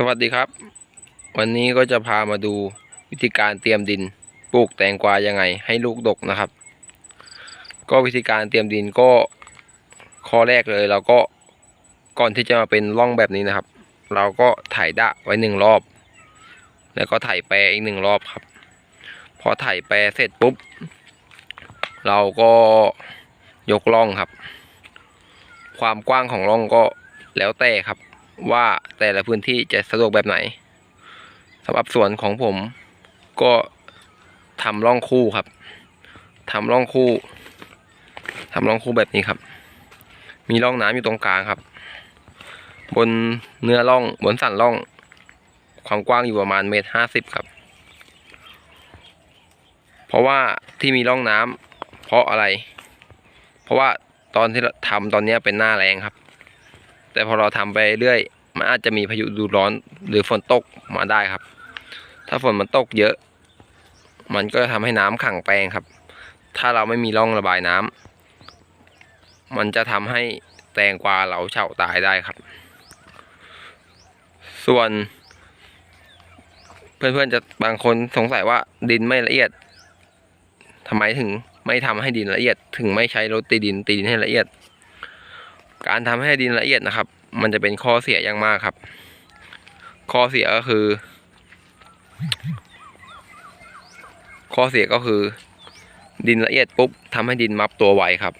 สวัสดีครับ วันนี้ก็จะพามาดูวิธีการเตรียมดินปลูกแตงกวายังไง ให้ลูกดกนะครับ ก็วิธีการเตรียมดินก็ข้อแรกเลยเราก็ก่อนที่จะมาเป็นร่องแบบนี้นะครับ เราก็ไถดะไว้หนึ่งรอบ แล้วก็ไถแปรอีกหนึ่งรอบครับ พอไถแปรเสร็จปุ๊บ เราก็ยกร่องครับ ความกว้างของร่องก็แล้วแต่ครับ ว่าแต่ละพื้นที่จะสะดวกแบบไหนสำหรับสวนของผมก็ทำร่องคู่ครับทำร่องคู่ทำร่องคู่แบบนี้ครับ มีร่องน้ำอยู่ตรงกลางครับ บนเนื้อร่องบนสันร่อง ความกว้างอยู่ประมาณเมตรห้าสิบครับ เพราะว่าที่มีร่องน้ำเพราะอะไร เพราะว่าตอนที่ทำตอนนี้เป็นหน้าแรงครับ แต่พอเราทำไปเรื่อยมันอาจจะมีพายุดูร้อนหรือฝนตกมาได้ครับ ถ้าฝนมันตกเยอะ มันก็จะทำให้น้ำขังแปลงครับ ถ้าเราไม่มีร่องระบายน้ำมันจะทำให้แตงกวาเราเฉาตายได้ครับ ส่วน เพื่อนๆจะบางคนสงสัยว่าดินไม่ละเอียดทำไมถึงไม่ทำให้ดินละเอียด ถึงไม่ใช้รถตีดินตีดินให้ละเอียด การทำให้ดินละเอียดนะครับ มันจะเป็นข้อเสียอย่างมากครับ ข้อเสียก็คือ ข้อเสียก็คือ ดินละเอียดปุ๊บทำให้ดินมับตัวไวครับ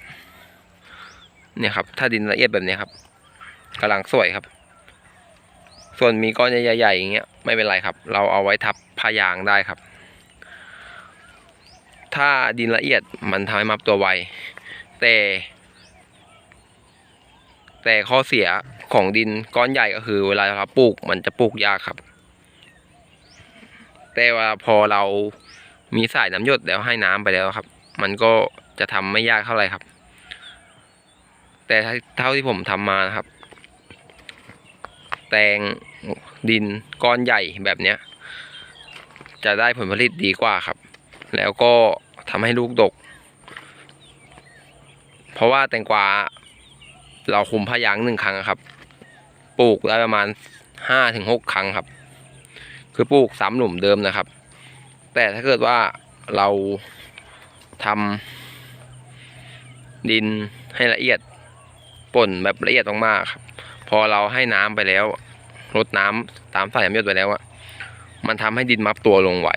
เนี่ยครับ ถ้าดินละเอียดแบบนี้ครับกำลังสวยครับ ส่วนมีก้อนใหญ่ๆอย่างเงี้ยไม่เป็นไรครับ เราเอาไว้ทับผ้ายางได้ครับ ถ้าดินละเอียดมันทำให้มับตัวไวแต่ แต่ข้อเสียของดินก้อนใหญ่ก็คือ เวลาเราปลูกมันจะปลูกยากครับ แต่ว่าพอเรามีสายน้ำหยดแล้วให้น้ำไปแล้วครับ มันก็จะทำไม่ยากเท่าไหร่ครับ แต่เท่าที่ผมทำมานะครับ แตงดินก้อนใหญ่แบบเนี้ย จะได้ผลผลิตดีกว่าครับ แล้วก็ทำให้ลูกดก เพราะว่าแตงกวา เราคุมผ้ายางหนึ่งครั้งครับ ปลูกได้ประมาณห้าถึงหกครั้งครับ คือปลูกซ้ำหลุมเดิมนะครับ แต่ถ้าเกิดว่าเราทำดินให้ละเอียดป่นแบบละเอียดมากๆครับ พอเราให้น้ำไปแล้วรดน้ำตามสายน้ำหยดไปแล้วอะมันทำให้ดินมับตัวลงไหว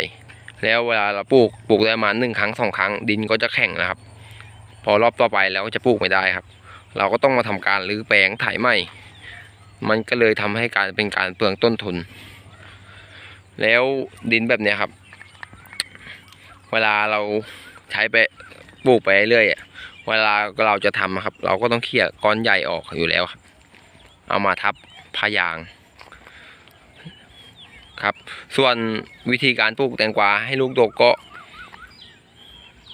แล้วเวลาเราปลูกปลูกได้ประมาณหนึ่งครั้งสองครั้งดินก็จะแข็งนะครับ พอรอบต่อไปแล้วก็จะปลูกไม่ได้ครับ เราก็ต้องมาทำการรื้อแปลงไถใหม่ มันก็เลยทำให้การเป็นการเปลืองต้นทุน แล้วดินแบบเนี้ยครับ เวลาเราใช้ไปปลูกไปเรื่อยอะเวลาเราจะทำครับ เราก็ต้องเขี่ยก้อนใหญ่ออกอยู่แล้วครับ เอามาทับผ้ายางครับ ส่วนวิธีการปลูกแตงกวาให้ลูกดกก็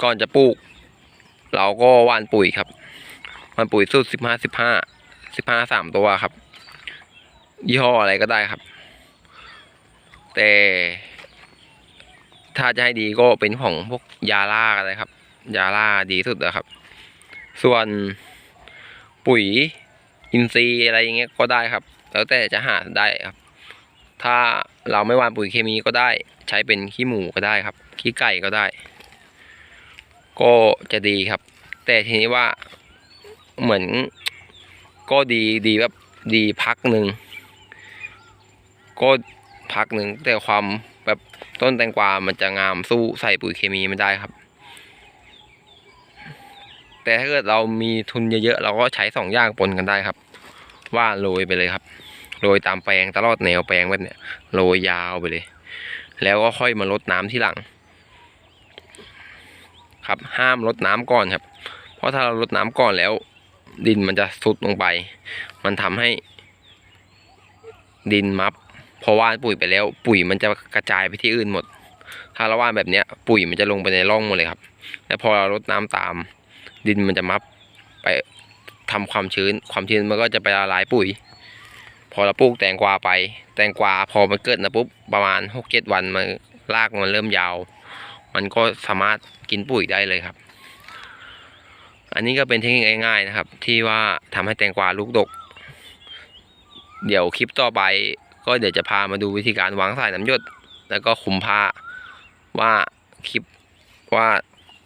ก่อนจะปลูก เราก็ว่านปุ๋ยครับ มันปุ๋ยสูตรสิบห้าสิบห้าสิบห้าสามตัวครับ ยี่ห้ออะไรก็ได้ครับ แต่ ถ้าจะให้ดีก็เป็นของพวกยาล่าอะไรครับ ยาล่าดีสุดนะครับ ส่วนปุ๋ยอินทรีย์อะไรอย่างเงี้ยก็ได้ครับ แล้วแต่จะหาได้ครับ ถ้าเราไม่วานปุ๋ยเคมีก็ได้ ใช้เป็นขี้หมูก็ได้ครับ ขี้ไก่ก็ได้ ก็จะดีครับ แต่ทีนี้ว่า เหมือนก็ดีดีแบบดีพักหนึ่งก็พักหนึ่งแต่ความแบบต้นแตงกวา มันจะงามสู้ใส่ปุ๋ยเคมีไม่ได้ครับ แต่ถ้าเกิดเรามีทุนเยอะๆเราก็ใช้สองอย่างปนกันได้ครับ ว่าโรยไปเลยครับโรยตามแปลงตลอดแนวแปลงแบบเนี้ยโรยยาวไปเลย แล้วก็ค่อยมาลดน้ำที่หลัง ครับห้ามลดน้ำก่อนครับ เพราะถ้าเราลดน้ำก่อนแล้ว ดินมันจะซุดลงไป มันทำให้ ดินมับพอว่านปุ๋ยไปแล้ว ปุ๋ยมันจะกระจายไปที่อื่นหมด ถ้าเราว่านแบบเนี้ย ปุ๋ยมันจะลงไปในร่องหมดเลยครับ แล้วพอเราลดน้ำตาม ดินมันจะมับไปทำความชื้น ความชื้นมันก็จะไปละลายปุ๋ย พอเราปลูกแตงกวาไป แตงกวาพอมันเกิดนะปุ๊บประมาณหกเจ็ดวันมันรากมันเริ่มยาว มันก็สามารถกินปุ๋ยได้เลยครับ อันนี้ก็เป็นเทคนิคง่ายๆนะครับ ที่ว่าทำให้แตงกวาลูกดก เดี๋ยวคลิปต่อไป ก็เดี๋ยวจะพามาดูวิธีการวางสายน้ำหยด แล้วก็คุมผ้าว่าคลิปว่า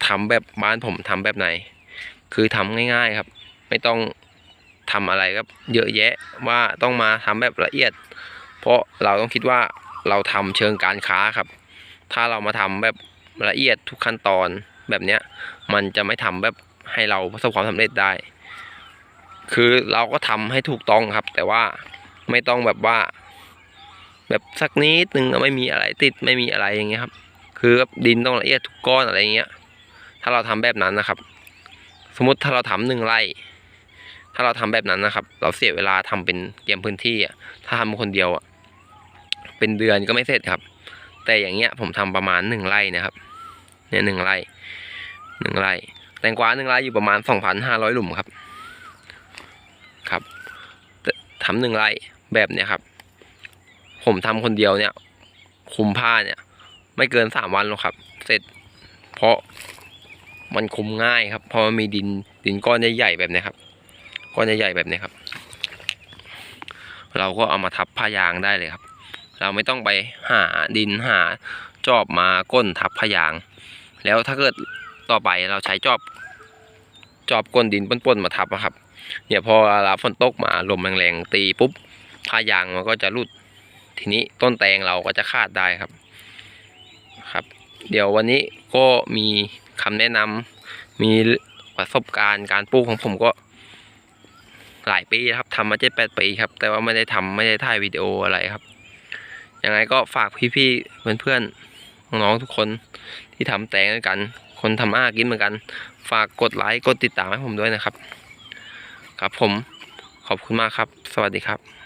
ทำแบบบ้านผมทำแบบไหน คือทำง่าย ๆครับ ไม่ต้องทำอะไรครับ เยอะแยะว่าต้องมาทำแบบละเอียด เพราะเราต้องคิดว่าเราทำเชิงการค้าครับ ถ้าเรามาทำแบบละเอียดทุกขั้นตอนแบบเนี้ยมันจะไม่ทำแบบ ให้เราประสบความสำเร็จได้ คือเราก็ทำให้ถูกต้องครับ แต่ว่าไม่ต้องแบบว่า แบบสักนิดนึงไม่มีอะไรติดไม่มีอะไรอย่างเงี้ยครับ คือดินต้องละเอียดทุกก้อนอะไรอย่างเงี้ย ถ้าเราทำแบบนั้นนะครับ สมมติถ้าเราทำหนึ่งไร่ถ้าเราทำแบบนั้นนะครับ เราเสียเวลาทำเป็นเตรียมพื้นที่อะถ้าทำคนเดียวอะเป็นเดือนก็ไม่เสร็จครับ แต่อย่างเงี้ยผมทำประมาณหนึ่งไร่นะครับ เนี่ยหนึ่งไร่หนึ่งไร่ แตงกวาหนึ่งไร่อยู่ประมาณสองพันห้าร้อยหลุมครับ ครับทำหนึ่งไร่แบบเนี้ยครับ ผมทำคนเดียวเนี่ย คุมผ้าเนี่ย ไม่เกินสามวันหรอกครับ เสร็จ เพราะมันคุมง่ายครับเพราะมันมีดินดินก้อนใหญ่ๆแบบเนี้ยครับ ก้อนใหญ่ๆแบบเนี้ยครับ เราก็เอามาทับผ้ายางได้เลยครับ เราไม่ต้องไปหาดินหาจอบมาก้นทับผ้ายาง แล้วถ้าเกิด ต่อไปเราใช้จอบจอบก้นดินป้นๆมาทับนะครับ เนี่ยพอเวลาฝนตกมาลมแรงๆตีปุ๊บผ้ายางมันก็จะรุด ทีนี้ต้นแตงเราก็จะขาดได้ครับครับ เดี๋ยววันนี้ก็มีคำแนะนำมีประสบการณ์การปลูกของผมก็หลายปีครับทำมาเจ็ดแปดปีครับ แต่ว่าไม่ได้ทำไม่ได้ถ่ายวิดีโออะไรครับยังไงก็ฝากพี่ๆเพื่อนๆน้องๆทุกคนที่ทำแตงด้วยกัน คนทำอ้ากินเหมือนกัน ฝากกดไลค์กดติดตามให้ผมด้วยนะครับ ครับผมขอบคุณมากครับ สวัสดีครับ